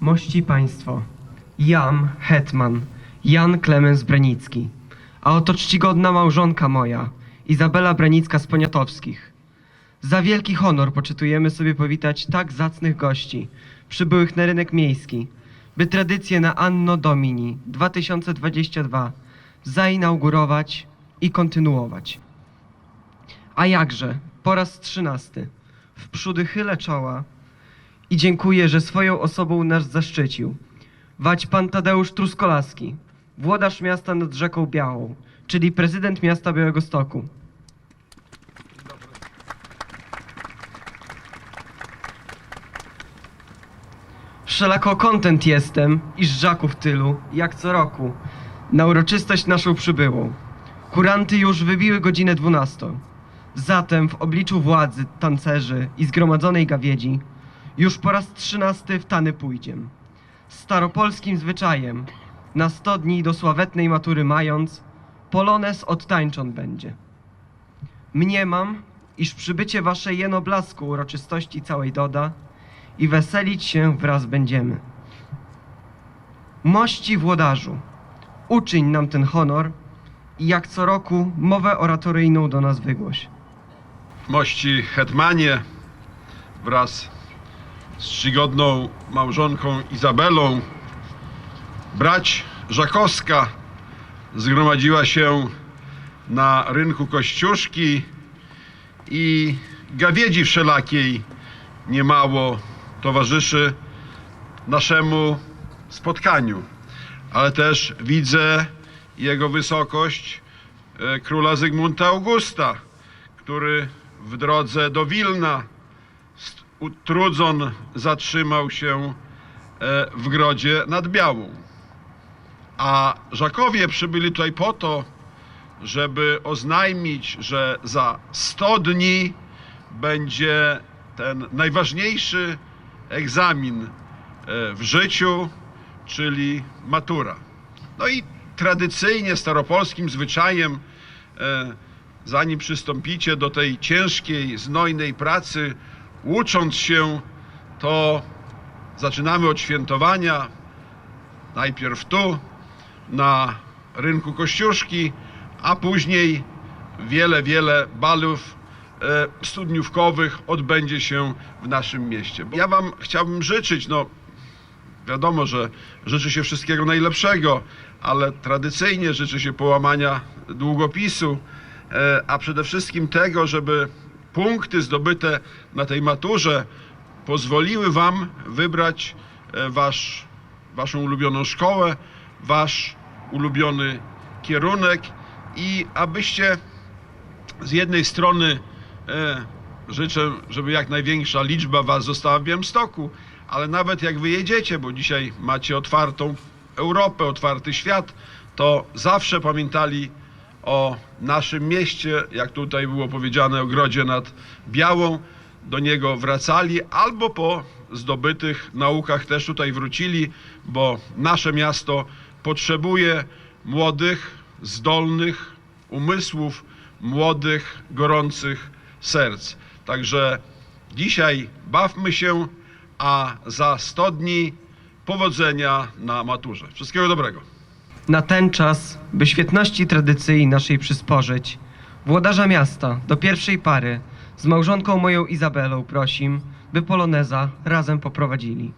Mości Państwo, jam hetman, Jan Klemens Brenicki, a oto czcigodna małżonka moja, Izabela Brenicka z Poniatowskich. Za wielki honor poczytujemy sobie powitać tak zacnych gości, przybyłych na rynek miejski, by tradycję na Anno Domini 2022 zainaugurować i kontynuować. A jakże, po raz trzynasty, w przódy chylę czoła i dziękuję, że swoją osobą nas zaszczycił. Wać pan Tadeusz Truskolaski, włodarz miasta nad rzeką Białą, czyli prezydent miasta Białegostoku. Wszelako kontent jestem, iż żaków tylu, jak co roku, na uroczystość naszą przybyłą. Kuranty już wybiły godzinę dwunastą. Zatem w obliczu władzy, tancerzy i zgromadzonej gawiedzi już po raz trzynasty w tany pójdziem. Staropolskim zwyczajem, na sto dni do sławetnej matury mając, polones odtańczon będzie. Mniemam, iż przybycie wasze jeno blasku uroczystości całej doda i weselić się wraz będziemy. Mości włodarzu, uczyń nam ten honor i jak co roku mowę oratoryjną do nas wygłoś. Mości hetmanie wraz z czcigodną małżonką Izabelą, brać Żakowska zgromadziła się na rynku Kościuszki i gawiedzi wszelakiej niemało towarzyszy naszemu spotkaniu. Ale też widzę jego wysokość e, króla Zygmunta Augusta, który w drodze do Wilna utrudzon zatrzymał się e, w grodzie nad Białą. A Żakowie przybyli tutaj po to, żeby oznajmić, że za 100 dni będzie ten najważniejszy egzamin e, w życiu, czyli matura. No i tradycyjnie staropolskim zwyczajem e, zanim przystąpicie do tej ciężkiej, znojnej pracy, ucząc się, to zaczynamy od świętowania. Najpierw tu, na rynku Kościuszki, a później wiele, wiele balów e, studniówkowych odbędzie się w naszym mieście. Ja Wam chciałbym życzyć, no wiadomo, że życzy się wszystkiego najlepszego, ale tradycyjnie życzy się połamania długopisu, e, a przede wszystkim tego, żeby punkty zdobyte na tej maturze pozwoliły Wam wybrać e, wasz, Waszą ulubioną szkołę, Wasz ulubiony kierunek i abyście z jednej strony e, życzę, żeby jak największa liczba Was została w Białymstoku, ale nawet jak wyjedziecie, bo dzisiaj macie otwartą Europę, otwarty świat, to zawsze pamiętali o naszym mieście, jak tutaj było powiedziane, o Grodzie nad Białą, do niego wracali albo po zdobytych naukach też tutaj wrócili, bo nasze miasto potrzebuje młodych, zdolnych umysłów, młodych, gorących serc. Także dzisiaj bawmy się, a za 100 dni powodzenia na maturze. Wszystkiego dobrego. Na ten czas, by świetności tradycji naszej przysporzyć, włodarza miasta do pierwszej pary z małżonką moją Izabelą prosim, by poloneza razem poprowadzili.